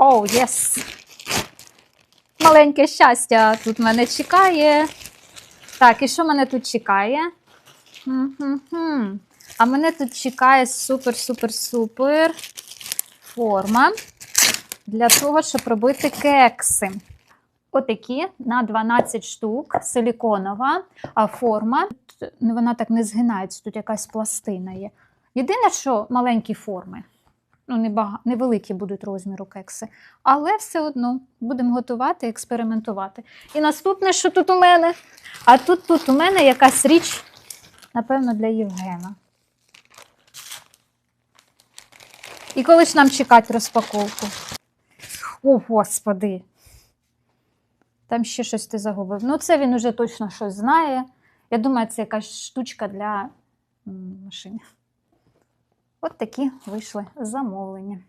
Оу, єс! Маленьке щастя тут мене чекає. Так, і що мене тут чекає? Хм-хм-хм. А мене тут чекає супер-супер-супер форма для того, щоб робити кекси. Отакі на 12 штук, силіконова форма. Ну, Вона так не згинається, тут якась пластина є. Єдине, що маленькі форми, ну, невеликі будуть розміру кекси, але все одно будемо готувати, експериментувати. І наступне, що тут у мене? А тут, тут у мене якась річ, напевно, для Євгена. І коли ж нам чекати розпаковку? О, Господи! Там ще щось ти загубив. Ну, це він уже точно щось знає. Я думаю, це якась штучка для машини. От такі вийшли замовлення.